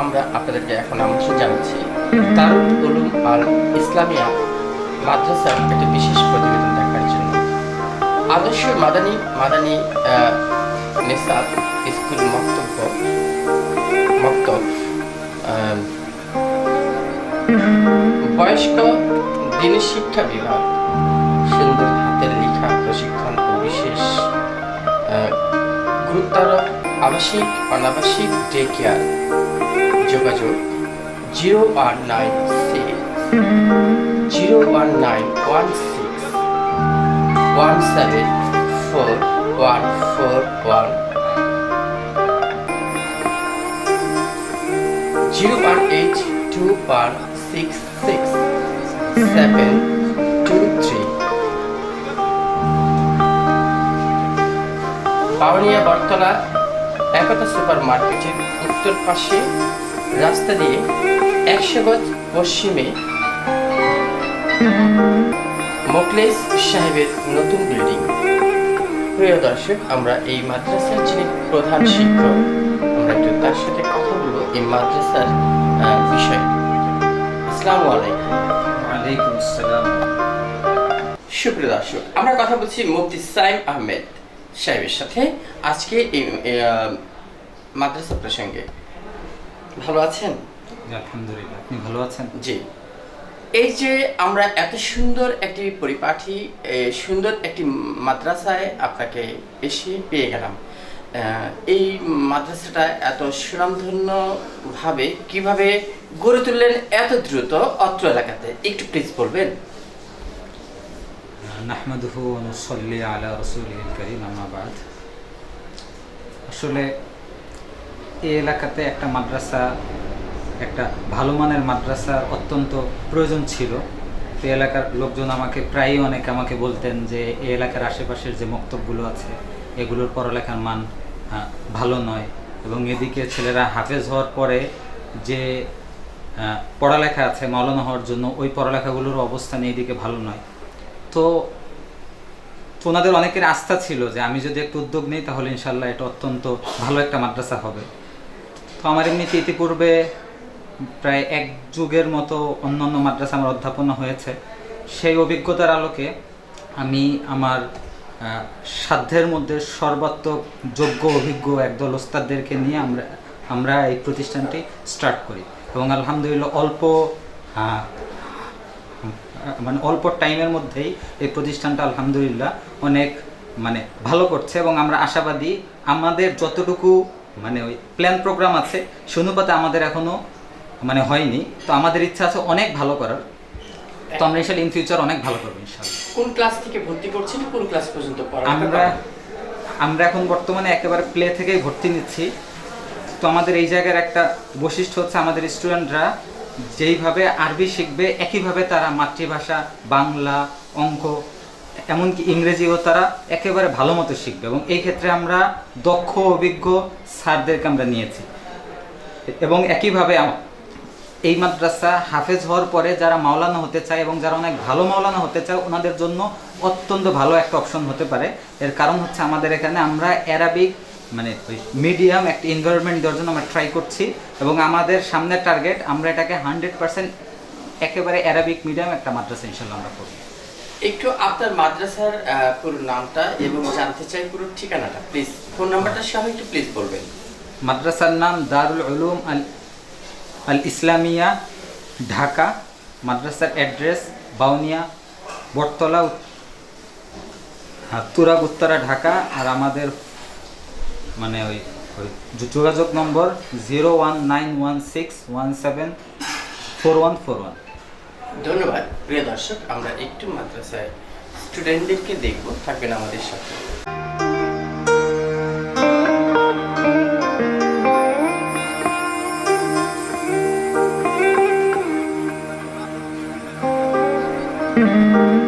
আমরা আপনাদেরকে এখন আমন্ত্রণ জানাচ্ছি। দারুল উলুম আল ইসলামিয়া মাদ্রাসার একটি বিশেষ প্রতিবেদন দেখার জন্য। আদর্শ মাদানী মাদানী নেসাব স্কুল মক্তব্য, মক্তব বয়স্ক দিন শিক্ষা বিভাগ সুন্দর হাতের লেখা প্রশিক্ষণ ও বিশেষ গুরুত্বারোপ আবাসিক, অনাবাসিক ডে কেয়ার। যোগাযোগ zero one nine six, zero one nine one six, one seven four one four one. Zero one eight two one six six, seven two three. Pioneer বটতলা একতা সুপার মার্কেটের উত্তর পাশে রাস্তা দিয়ে একশো গজ পশ্চিমে মোকলেস সাহেবের নতুন বিল্ডিং প্রিয় দর্শক আমরা এই মাদ্রাসার যিনি প্রধান শিক্ষক আমরা একটু তার সাথে কথা বলব এই মাদ্রাসার বিষয়ে। আসসালামু আলাইকুম। ওয়ালাইকুম আসসালাম। সুপ্রিয় দর্শক আমরা কথা বলছি মুফতি সাইম আহমেদ সাহেবের সাথে। আজকে এই মাদ্রাসা প্রসঙ্গে। ভালো আছেন? আলহামদুলিল্লাহ। আপনি ভালো আছেন? জি। এই যে আমরা এত সুন্দর একটি পরিপাঠি সুন্দর একটি মাদ্রাসায় আপনাকে এসে পেয়ে গেলাম। এই মাদ্রাসাটা এত সুনামধন্যভাবে কীভাবে গড়ে তুললেন এত দ্রুত অত্র এলাকাতে? একটু প্লিজ বলবেন। নাহমাদুহু আলা রাসূলিল কারীম আম্মা বাদ। আসলে এই এলাকাতে একটা মাদ্রাসা, একটা ভালো মানের মাদ্রাসার অত্যন্ত প্রয়োজন ছিল। তো এলাকার লোকজন আমাকে প্রায়ই অনেক আমাকে বলতেন যে এই এলাকার আশেপাশের যে মক্তবগুলো আছে, এগুলোর পড়ালেখার মান ভালো নয়। এবং এদিকে ছেলেরা হাফেজ হওয়ার পরে যে পড়ালেখা আছে মৌলানা হওয়ার জন্য, ওই পড়ালেখাগুলোর অবস্থান এইদিকে ভালো নয়। তো তো ওনাদের অনেকের আস্থা ছিল যে, আমি যদি একটু উদ্যোগ নিই, তাহলে ইনশাল্লাহ এটা অত্যন্ত ভালো একটা মাদ্রাসা হবে। তো আমার এমনিতে ইতিপূর্বে প্রায় এক যুগের মতো অন্যান্য মাদ্রাসা আমার অধ্যাপনা হয়েছে। সেই অভিজ্ঞতার আলোকে আমি আমার সাধ্যের মধ্যে সর্বাত্মক যোগ্য, অভিজ্ঞ একদল ওস্তাদদেরকে নিয়ে আমরা আমরা এই প্রতিষ্ঠানটি স্টার্ট করি। এবং আলহামদুলিল্লাহ অল্প মানে অল্প টাইমের মধ্যেই এই প্রতিষ্ঠানটা আলহামদুলিল্লাহ অনেক মানে ভালো করছে এবং আমরা আশাবাদী আমাদের যতটুকু মানে ওই প্ল্যান প্রোগ্রাম আছে। সে আমাদের এখনও মানে হয়নি। তো আমাদের ইচ্ছা আছে অনেক ভালো করার। তো আমরা ইনশাল্লাহ ইন ফিউচার অনেক ভালো করব ইনশাল্লাহ। কোন ক্লাস থেকে ভর্তি করছেন কোন ক্লাস পর্যন্ত আমরা আমরা এখন বর্তমানে একেবারে প্লে থেকেই ভর্তি নিচ্ছি। তো আমাদের এই জায়গার একটা বৈশিষ্ট্য হচ্ছে আমাদের স্টুডেন্টরা যেইভাবে আরবি শিখবে একইভাবে তারা মাতৃভাষা বাংলা অঙ্ক এমনকি ইংরেজিও তারা একেবারে ভালো মতো শিখবে এবং এই ক্ষেত্রে আমরা দক্ষ, অভিজ্ঞ স্যারদেরকে আমরা নিয়েছি। এবং একইভাবে এই মাদ্রাসা হাফেজ হওয়ার পরে যারা মাওলানা হতে চায় এবং যারা অনেক ভালো মাওলানা হতে চায়, ওনাদের জন্য অত্যন্ত ভালো একটা অপশন হতে পারে। এর কারণ হচ্ছে আমাদের এখানে আমরা অ্যারাবিক মানে ওই মিডিয়াম একটা এনভায়রনমেন্ট দেওয়ার জন্য আমরা ট্রাই করছি এবং আমাদের সামনের টার্গেট আমরা এটাকে হান্ড্রেড পার্সেন্ট একেবারে অ্যারাবিক মিডিয়াম একটা মাদ্রাসা ইনশাল্লাহ আমরা করব। একটু আপনার মাদ্রাসার পুরো নামটা এবং জানতে চাই পুরো ঠিকানাটা। প্লিজ ফোন নাম্বারটা সহ একটু প্লিজ বলবেন। মাদ্রাসার নাম দারুল উলুম আল আল ইসলামিয়া ঢাকা। মাদ্রাসার অ্যাড্রেস বাউনিয়া, বটতলা হ্যাঁ তুরাগ উত্তরা, ঢাকা। আর আমাদের মানে ওই যোগাযোগ number zero one nine one six one seven four one four one. ধন্যবাদ। প্রিয় দর্শক আমরা একটু মাদ্রাসায় স্টুডেন্টদেরকে দেখব থাকবেন আমাদের সাথে। Thank